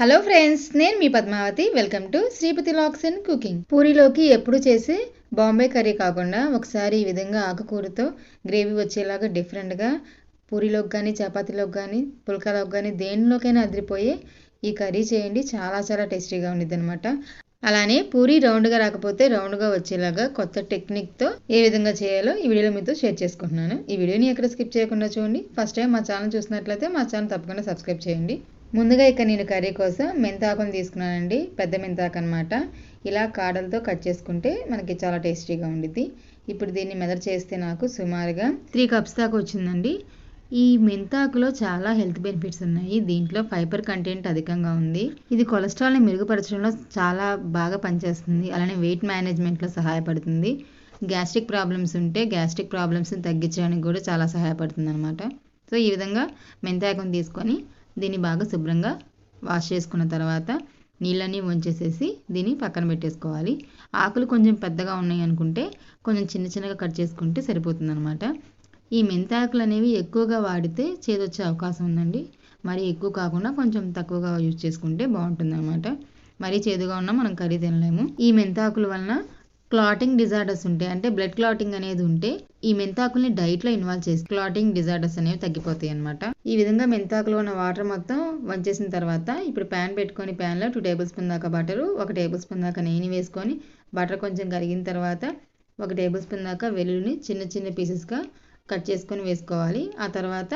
Hello friends నేను మీ Padmavathi. Welcome to Sripathi vlogs and cooking పూరిలోకి ఎప్పుడు చేసే బాంబే కర్రీ కాకుండా ఒకసారి ఈ విధంగా ఆకుకూరతో గ్రేవీ వచ్చేలాగా డిఫరెంట్గా పూరిలోకి కానీ చపాతీలోకి కానీ పుల్కాలోకి కానీ దేనిలోకైనా అదిరిపోయే ఈ కర్రీ చేయండి. చాలా చాలా టేస్టీగా ఉండిద్ది అనమాట అలానే పూరి రౌండ్గా రాకపోతే రౌండ్గా వచ్చేలాగా కొత్త టెక్నిక్తో ఏ విధంగా చేయాలో ఈ వీడియోలో మీతో షేర్ చేసుకుంటున్నాను. ఈ వీడియోని ఎక్కడ స్కిప్ చేయకుండా చూడండి. ఫస్ట్ టైం మా ఛానల్ చూసినట్లయితే మా ఛానల్ తప్పకుండా సబ్స్క్రైబ్ చేయండి. ముందుగా ఇక్కడ నేను కర్రీ కోసం మెంతాకును తీసుకున్నానండి పెద్ద మెంతాకు అనమాట ఇలా కాడలతో కట్ చేసుకుంటే మనకి చాలా టేస్టీగా ఉండిద్ది. ఇప్పుడు దీన్ని మెదర్ చేస్తే నాకు సుమారుగా త్రీ కప్స్ దాకా వచ్చిందండి. ఈ మెంతాకులో చాలా హెల్త్ బెనిఫిట్స్ ఉన్నాయి. దీంట్లో ఫైబర్ కంటెంట్ అధికంగా ఉంది. ఇది కొలెస్ట్రాల్ని మెరుగుపరచడంలో చాలా బాగా పనిచేస్తుంది. అలానే వెయిట్ మేనేజ్మెంట్లో సహాయపడుతుంది. గ్యాస్ట్రిక్ ప్రాబ్లమ్స్ ఉంటే గ్యాస్ట్రిక్ ప్రాబ్లమ్స్ని తగ్గించడానికి కూడా చాలా సహాయపడుతుంది అనమాట సో ఈ విధంగా మెంతాకుని తీసుకొని దీన్ని బాగా శుభ్రంగా వాష్ చేసుకున్న తర్వాత నీళ్ళన్నీ వంచేసేసి దీన్ని పక్కన పెట్టేసుకోవాలి. ఆకులు కొంచెం పెద్దగా ఉన్నాయి అనుకుంటే కొంచెం చిన్న చిన్నగా కట్ చేసుకుంటే సరిపోతుంది అనమాట ఈ మెంతాకులు అనేవి ఎక్కువగా వాడితే చేదొచ్చే అవకాశం ఉందండి. మరి ఎక్కువ కాకుండా కొంచెం తక్కువగా యూజ్ చేసుకుంటే బాగుంటుంది అనమాట మరీ చేదుగా ఉన్నా మనం కర్రీ తినలేము. ఈ మెంతాకుల వలన క్లాటింగ్ డిజార్డర్స్ ఉంటాయి అంటే బ్లడ్ క్లాటింగ్ అనేది ఉంటే ఈ మెంతాకుల్ని డైట్లో ఇన్వాల్వ్ చేసి క్లాటింగ్ డిజార్డర్స్ అనేవి తగ్గిపోతాయి అనమాట ఈ విధంగా మెంతాకులో ఉన్న వాటర్ మొత్తం వంచేసిన తర్వాత ఇప్పుడు ప్యాన్ పెట్టుకొని ప్యాన్లో టూ టేబుల్ స్పూన్ దాకా బటరు ఒక టేబుల్ స్పూన్ దాకా నెయ్యి వేసుకొని బటర్ కొంచెం కరిగిన తర్వాత ఒక టేబుల్ స్పూన్ దాకా వెల్లుల్లిని చిన్న చిన్న పీసెస్గా కట్ చేసుకొని వేసుకోవాలి. ఆ తర్వాత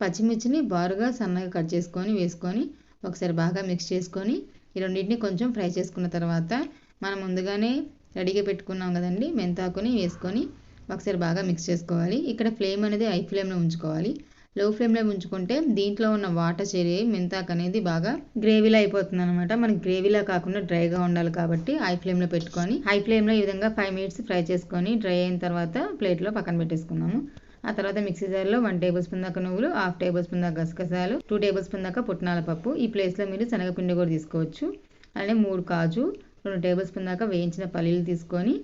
పచ్చిమిర్చిని బారుగా సన్నగా కట్ చేసుకొని వేసుకొని ఒకసారి బాగా మిక్స్ చేసుకొని ఈ రెండింటిని కొంచెం ఫ్రై చేసుకున్న తర్వాత మనం ముందుగానే రెడీగా పెట్టుకున్నాం కదండి. మెంతాకుని వేసుకొని ఒకసారి బాగా మిక్స్ చేసుకోవాలి. ఇక్కడ ఫ్లేమ్ అనేది హై ఫ్లేమ్లో ఉంచుకోవాలి. లో ఫ్లేమ్లో ఉంచుకుంటే దీంట్లో ఉన్న వాటర్ చేరి మెంతాకు అనేది బాగా గ్రేవీలా అయిపోతుంది అనమాట మనకి గ్రేవీలా కాకుండా డ్రైగా ఉండాలి కాబట్టి హై ఫ్లేమ్లో పెట్టుకొని హై ఫ్లేమ్లో ఈ విధంగా ఫైవ్ మినిట్స్ ఫ్రై చేసుకొని డ్రై అయిన తర్వాత ప్లేట్లో పక్కన పెట్టేసుకున్నాము. ఆ తర్వాత మిక్సీ జార్లో వన్ టేబుల్ స్పూన్ దాకా నువ్వులు హాఫ్ టేబుల్ స్పూన్ దాకా గసగసాలు టూ టేబుల్ స్పూన్ దాకా పుట్నాల పప్పు. ఈ ప్లేస్లో మీరు శనగపిండి కూడా తీసుకోవచ్చు. అలానే మూడు కాజు రెండు టేబుల్ స్పూన్ దాకా వేయించిన పల్లీలు తీసుకొని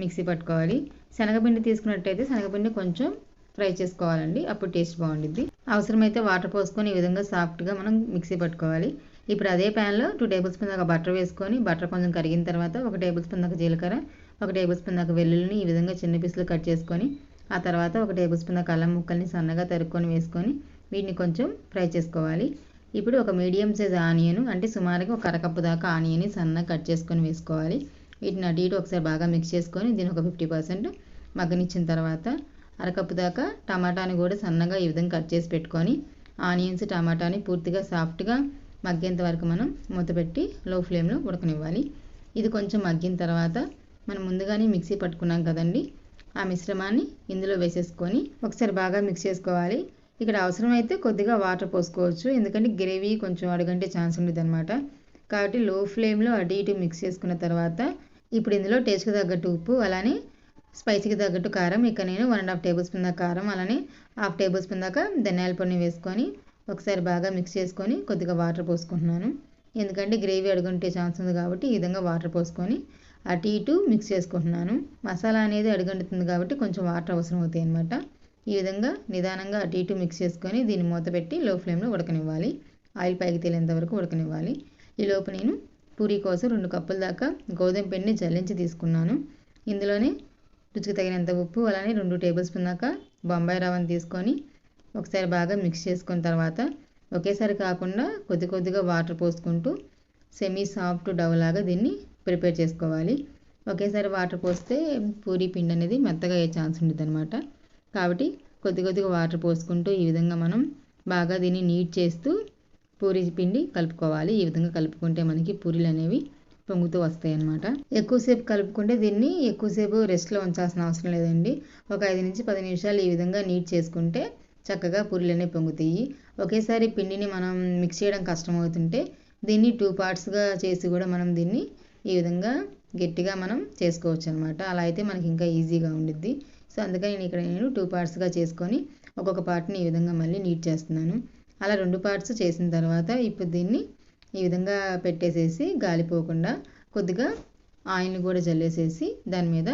మిక్సీ పట్టుకోవాలి. శనగపిండి తీసుకున్నట్టయితే శనగపిండి కొంచెం ఫ్రై చేసుకోవాలండి. అప్పుడు టేస్ట్ బాగుండిద్ది. అవసరమైతే వాటర్ పోసుకొని ఈ విధంగా సాఫ్ట్గా మనం మిక్సీ పట్టుకోవాలి. ఇప్పుడు అదే ప్యాన్లో టూ టేబుల్ స్పూన్ దాకా బటర్ వేసుకొని బటర్ కొంచెం కరిగిన తర్వాత ఒక టేబుల్ స్పూన్ దాకా జీలకర్ర ఒక టేబుల్ స్పూన్ దాకా వెల్లుల్లిని ఈ విధంగా చిన్న పీసులు కట్ చేసుకొని ఆ తర్వాత ఒక టేబుల్ స్పూన్ దాకా అల్లం ముక్కల్ని సన్నగా తరుక్కొని వేసుకొని వీటిని కొంచెం ఫ్రై చేసుకోవాలి. ఇప్పుడు ఒక మీడియం సైజ్ ఆనియన్ అంటే సుమారుగా ఒక అరకప్పు దాకా ఆనియన్ని సన్నగా కట్ చేసుకొని వేసుకోవాలి. వీటిని అటు ఇటు ఒకసారి బాగా మిక్స్ చేసుకొని దీని ఒక ఫిఫ్టీ పర్సెంట్ మగ్గనిచ్చిన తర్వాత అరకప్పు దాకా టమాటాని కూడా సన్నగా ఈ విధంగా కట్ చేసి పెట్టుకొని ఆనియన్స్ టమాటాని పూర్తిగా సాఫ్ట్గా మగ్గేంత వరకు మనం మూత పెట్టి లో ఫ్లేమ్లో ఉడకనివ్వాలి. ఇది కొంచెం మగ్గిన తర్వాత మనం ముందుగానే మిక్సీ పట్టుకున్నాం కదండి. ఆ మిశ్రమాన్ని ఇందులో వేసేసుకొని ఒకసారి బాగా మిక్స్ చేసుకోవాలి. ఇక్కడ అవసరమైతే కొద్దిగా వాటర్ పోసుకోవచ్చు. ఎందుకంటే గ్రేవీ కొంచెం అడగంటే ఛాన్స్ ఉండదు అనమాట కాబట్టి లో ఫ్లేమ్లో అటు ఇటు మిక్స్ చేసుకున్న తర్వాత ఇప్పుడు ఇందులో టేస్ట్కి తగ్గట్టు ఉప్పు అలానే స్పైసీకి తగ్గట్టు కారం. ఇక్కడ నేను one and half table spoon దాకా కారం అలానే హాఫ్ టేబుల్ స్పూన్ దాకా ధనియాల పొడిని వేసుకొని ఒకసారి బాగా మిక్స్ చేసుకొని కొద్దిగా వాటర్ పోసుకుంటున్నాను. ఎందుకంటే గ్రేవీ అడుగుంటే ఛాన్స్ ఉంది కాబట్టి ఈ విధంగా వాటర్ పోసుకొని అటు ఇటు మిక్స్ చేసుకుంటున్నాను. మసాలా అనేది అడుగంటుతుంది కాబట్టి కొంచెం వాటర్ అవసరం అవుతాయి అన్నమాట. ఈ విధంగా నిదానంగా అటు ఇటు మిక్స్ చేసుకొని దీన్ని మూత పెట్టి లో ఫ్లేమ్లో ఉడకనివ్వాలి. ఆయిల్ పైకి తేలేంత వరకు ఉడకనివ్వాలి. ఈ లోపు నేను పూరీ కోసం రెండు కప్పుల దాకా గోధుమ పిండిని జల్లించి తీసుకున్నాను. ఇందులోనే రుచికి తగినంత ఉప్పు అలానే రెండు టేబుల్ స్పూన్ దాకా బొంబాయి రవ్వను తీసుకొని ఒకసారి బాగా మిక్స్ చేసుకున్న తర్వాత ఒకేసారి కాకుండా కొద్ది కొద్దిగా వాటర్ పోసుకుంటూ సెమీ సాఫ్ట్ డవ్ లాగా దీన్ని ప్రిపేర్ చేసుకోవాలి. ఒకేసారి వాటర్ పోస్తే పూరీ పిండి అనేది మెత్తగా అయ్యే ఛాన్స్ ఉంటుంది అనమాట కాబట్టి కొద్ది కొద్దిగా వాటర్ పోసుకుంటూ ఈ విధంగా మనం బాగా దీన్ని నీట్ చేస్తూ పూరి పిండి కలుపుకోవాలి. ఈ విధంగా కలుపుకుంటే మనకి పూరీలు అనేవి పొంగుతూ వస్తాయి అన్నమాట ఎక్కువసేపు కలుపుకుంటే దీన్ని ఎక్కువసేపు రెస్ట్లో ఉంచాల్సిన అవసరం లేదండి. ఒక ఐదు నుంచి పది నిమిషాలు ఈ విధంగా నీట్ చేసుకుంటే చక్కగా పూరీలు అనేవి పొంగుతాయి. ఒకేసారి పిండిని మనం మిక్స్ చేయడం కష్టమవుతుంటే దీన్ని టూ పార్ట్స్గా చేసి కూడా మనం దీన్ని ఈ విధంగా గట్టిగా మనం చేసుకోవచ్చు అనమాట అలా అయితే మనకి ఇంకా ఈజీగా ఉండిద్ది. సో అందుకని నేను ఇక్కడ నేను టూ పార్ట్స్గా చేసుకొని ఒక్కొక్క పార్ట్ని ఈ విధంగా మళ్ళీ నీట్ చేస్తున్నాను. అలా రెండు పార్ట్స్ చేసిన తర్వాత ఇప్పుడు దీన్ని ఈ విధంగా పెట్టేసేసి గాలిపోకుండా కొద్దిగా ఆయిల్ని కూడా జల్లేసేసి దాని మీద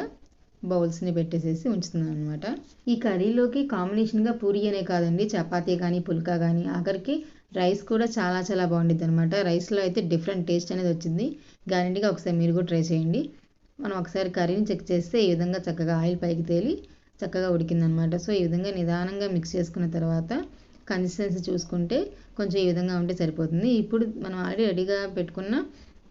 బౌల్స్ని పెట్టేసేసి ఉంచుతున్నాను అనమాట ఈ కర్రీలోకి కాంబినేషన్గా పూరి అనే కాదండి చపాతీ కానీ పుల్కా కానీ ఆఖరికి రైస్ కూడా చాలా చాలా బాగుండిద్ది అనమాట రైస్లో అయితే డిఫరెంట్ టేస్ట్ అనేది వచ్చింది. గ్యారెంటీగా ఒకసారి మీరు కూడా ట్రై చేయండి. మనం ఒకసారి కర్రీని చెక్ చేస్తే ఈ విధంగా చక్కగా ఆయిల్ పైకి తేలి చక్కగా ఉడికిందనమాట. సో ఈ విధంగా నిదానంగా మిక్స్ చేసుకున్న తర్వాత కన్సిస్టెన్సీ చూసుకుంటే కొంచెం ఈ విధంగా ఉంటే సరిపోతుంది. ఇప్పుడు మనం ఆల్రెడీ రెడీగా పెట్టుకున్న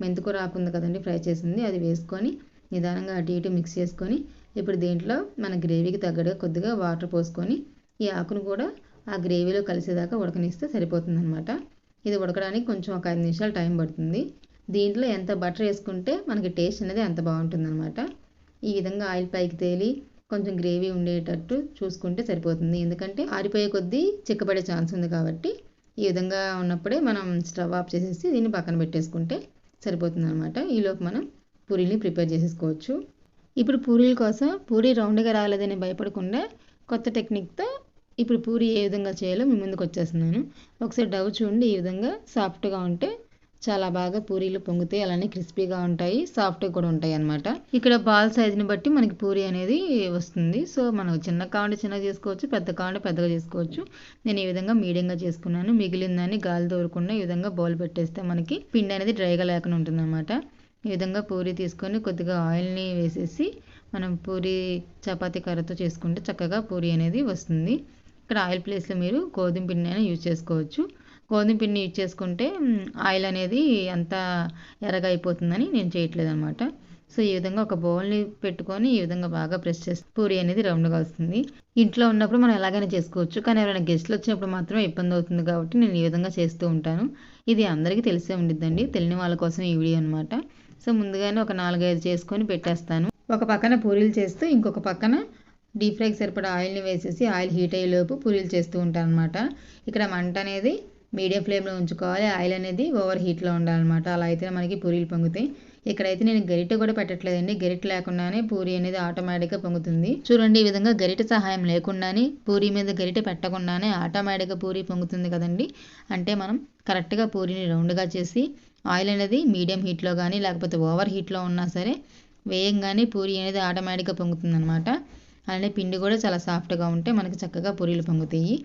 మెంతికూర ఆకు ఉంది కదండి ఫ్రై చేసింది. అది వేసుకొని నిదానంగా అటు ఇటు మిక్స్ చేసుకొని ఇప్పుడు దీంట్లో మన గ్రేవీకి తగ్గట్టుగా కొద్దిగా వాటర్ పోసుకొని ఈ ఆకును కూడా ఆ గ్రేవీలో కలిసేదాకా ఉడకనిస్తే సరిపోతుంది అనమాట ఇది ఉడకడానికి కొంచెం ఒక ఐదు నిమిషాలు టైం పడుతుంది. దీంట్లో ఎంత బటర్ వేసుకుంటే మనకి టేస్ట్ అనేది అంత బాగుంటుంది అనమాట ఈ విధంగా ఆయిల్ పైకి తేలి కొంచెం గ్రేవీ ఉండేటట్టు చూసుకుంటే సరిపోతుంది. ఎందుకంటే ఆరిపోయే కొద్దీ చిక్కబడే ఛాన్స్ ఉంది కాబట్టి ఈ విధంగా ఉన్నప్పుడే మనం స్టవ్ ఆఫ్ చేసేసి దీన్ని పక్కన పెట్టేసుకుంటే సరిపోతుంది అనమాట ఈలోపు మనం పూరీని ప్రిపేర్ చేసేసుకోవచ్చు. ఇప్పుడు పూరీల కోసం పూరీ రౌండ్గా రాలేదని భయపడకుండా కొత్త టెక్నిక్తో ఇప్పుడు పూరీ ఏ విధంగా చేయాలో మీ ముందుకు వచ్చేస్తున్నాను. ఒకసారి డవ్ చూడండి ఈ విధంగా సాఫ్ట్గా ఉంటే చాలా బాగా పూరీలు పొంగుతాయి అలానే క్రిస్పీగా ఉంటాయి సాఫ్ట్గా కూడా ఉంటాయి అనమాట ఇక్కడ బాల్ సైజుని బట్టి మనకి పూరి అనేది వస్తుంది. సో మనం చిన్న కావండి చిన్నగా చేసుకోవచ్చు పెద్ద కావండి పెద్దగా చేసుకోవచ్చు. నేను ఈ విధంగా మీడియంగా చేసుకున్నాను. మిగిలిన గాలి దూరకుండా ఈ విధంగా బౌల్ పెట్టేస్తే మనకి పిండి అనేది డ్రైగా లేకుండా ఉంటుంది అనమాట ఈ విధంగా పూరి తీసుకొని కొద్దిగా ఆయిల్ని వేసేసి మనం పూరి చపాతీ కర్రతో చేసుకుంటే చక్కగా పూరి అనేది వస్తుంది. ఇక్కడ ఆయిల్ ప్లేస్లో మీరు గోధుమ పిండి అయినా యూజ్ చేసుకోవచ్చు. గోధుమ పిండి యూజ్ చేసుకుంటే ఆయిల్ అనేది అంత ఎర్రగా అయిపోతుందని నేను చేయట్లేదు అనమాట సో ఈ విధంగా ఒక బౌల్ని పెట్టుకొని ఈ విధంగా బాగా ప్రెస్ చేసి పూరి అనేది రౌండ్గా వస్తుంది. ఇంట్లో ఉన్నప్పుడు మనం ఎలాగైనా చేసుకోవచ్చు. కానీ ఎవరైనా గెస్ట్లు వచ్చినప్పుడు మాత్రం ఇబ్బంది అవుతుంది కాబట్టి నేను ఈ విధంగా చేస్తూ ఉంటాను. ఇది అందరికీ తెలిసే ఉండిద్దండి. తెలియని వాళ్ళ కోసం ఈ వీడియో అనమాట సో ముందుగానే ఒక నాలుగైదు చేసుకొని పెట్టేస్తాను. ఒక పక్కన పూరీలు చేస్తూ ఇంకొక పక్కన డీప్ ఫ్రైకి సరిపడా ఆయిల్ని వేసేసి ఆయిల్ హీట్ అయ్యేలోపు పూరీలు చేస్తూ ఉంటాను అనమాట ఇక్కడ మంట అనేది మీడియం ఫ్లేమ్లో ఉంచుకోవాలి. ఆయిల్ అనేది ఓవర్ హీట్లో ఉండాలన్నమాట. అలా అయితే మనకి పూరీలు పొంగుతాయి. ఇక్కడైతే నేను గరిట కూడా పెట్టట్లేదండి. గరిట లేకుండానే పూరి అనేది ఆటోమేటిక్గా పొంగుతుంది. చూడండి ఈ విధంగా గరిట సహాయం లేకుండానే పూరి మీద గరిట పెట్టకుండానే ఆటోమేటిక్గా పూరి పొంగుతుంది కదండి. అంటే మనం కరెక్ట్గా పూరిని రౌండ్గా చేసి ఆయిల్ అనేది మీడియం హీట్లో కానీ లేకపోతే ఓవర్ హీట్లో ఉన్నా సరే వేయంగానే పూరి అనేది ఆటోమేటిక్గా పొంగుతుంది అనమాట అలానే పిండి కూడా చాలా సాఫ్ట్గా ఉంటే మనకి చక్కగా పూరీలు పొంగుతాయి.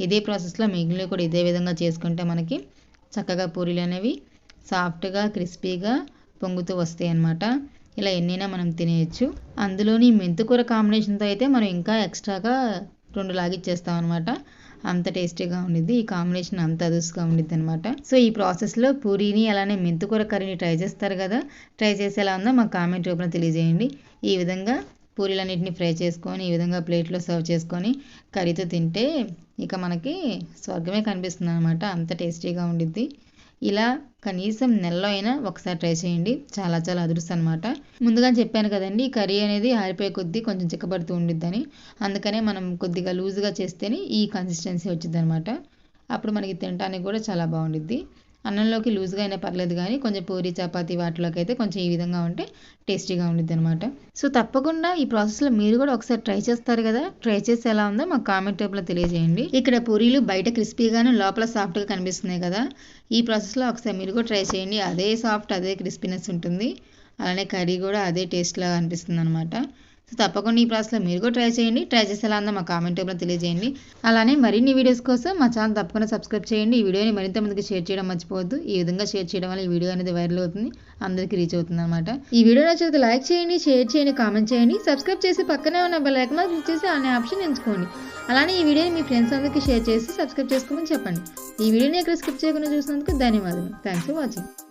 ఇదే ప్రాసెస్లో మిగిలినవి కూడా ఇదే విధంగా చేసుకుంటే మనకి చక్కగా పూరీలు అనేవి సాఫ్ట్గా క్రిస్పీగా పొంగుతూ వస్తాయి అన్నమాట. ఇలా ఎన్నైనా మనం తినేయచ్చు. అందులోని మెంతికూర కాంబినేషన్తో అయితే మనం ఇంకా ఎక్స్ట్రాగా రెండు లాగిచ్చేస్తాం అనమాట అంత టేస్టీగా ఉండిద్ది. ఈ కాంబినేషన్ అంత అదుసుగా ఉండిద్ది అనమాట సో ఈ ప్రాసెస్లో పూరీని అలానే మెంతుకూర కర్రీని ట్రై చేస్తారు కదా? ట్రై చేసి ఎలా ఉందో మాకు కామెంట్ రూపంలో తెలియజేయండి. ఈ విధంగా పూరీలన్నింటినీ ఫ్రై చేసుకొని ఈ విధంగా ప్లేట్లో సర్వ్ చేసుకొని కర్రీతో తింటే ఇక మనకి స్వర్గమే కనిపిస్తుంది అనమాట అంత టేస్టీగా ఉండిద్ది. ఇలా కనీసం నెలలో అయినా ఒకసారి ట్రై చేయండి. చాలా చాలా అదృష్టం అనమాట ముందుగా చెప్పాను కదండి ఈ కర్రీ అనేది ఆరిపోయే కొద్దీ కొంచెం చిక్కబడుతూ ఉండిద్దని. అందుకనే మనం కొద్దిగా లూజ్గా చేస్తేనే ఈ కన్సిస్టెన్సీ వచ్చింది అనమాట అప్పుడు మనకి తినడానికి కూడా చాలా బాగుండిద్ది. అన్నంలోకి లూజ్గా అయినా పర్లేదు కానీ కొంచెం పూరి చపాతి వాటిలోకి అయితే కొంచెం ఈ విధంగా ఉంటే టేస్టీగా ఉండిద్ది అనమాట సో తప్పకుండా ఈ ప్రాసెస్లో మీరు కూడా ఒకసారి ట్రై చేస్తారు కదా? ట్రై చేసి ఎలా ఉందో మాకు కామెంట్ టైప్లో తెలియజేయండి. ఇక్కడ పూరీలు బయట క్రిస్పీగాను లోపల సాఫ్ట్గా కనిపిస్తున్నాయి కదా? ఈ ప్రాసెస్లో ఒకసారి మీరు కూడా ట్రై చేయండి. అదే సాఫ్ట్ అదే క్రిస్పీనెస్ ఉంటుంది. అలానే కర్రీ కూడా అదే టేస్ట్లో అనిపిస్తుంది అనమాట సో తప్పకుండా ఈ ప్రాసెస్లో మీరు కూడా ట్రై చేయండి. ట్రై చేసి ఎలా ఉందో మా కామెంట్ టైప్లో తెలియజేయండి. అలానే మరిన్ని వీడియోస్ కోసం మా ఛానల్ తప్పకుండా సబ్స్క్రైబ్ చేయండి. ఈ వీడియోని మరింత మందికి షేర్ చేయడం మర్చిపోవద్దు. ఈ విధంగా షేర్ చేయడం వల్ల ఈ వీడియో అనేది వైరల్ అవుతుంది. అందరికీ రీచ్ అవుతుంది అనమాట ఈ వీడియో నచ్చితే లైక్ చేయండి షేర్ చేయండి కామెంట్ చేయండి. సబ్స్క్రైబ్ చేసి పక్కనే ఉన్న బెల్ ఐకాన్ క్లిక్ చేసి అనే ఆప్షన్ ఎంచుకోండి. అలానే ఈ వీడియోని మీ ఫ్రెండ్స్ అందరికీ షేర్ చేసి సబ్స్క్రైబ్ చేసుకోమని చెప్పండి. ఈ వీడియోని ఎక్కడ స్కిప్ చేయకుండా చూసినందుకు ధన్యవాదాలు థ్యాంక్స్ ఫర్ వాచింగ్.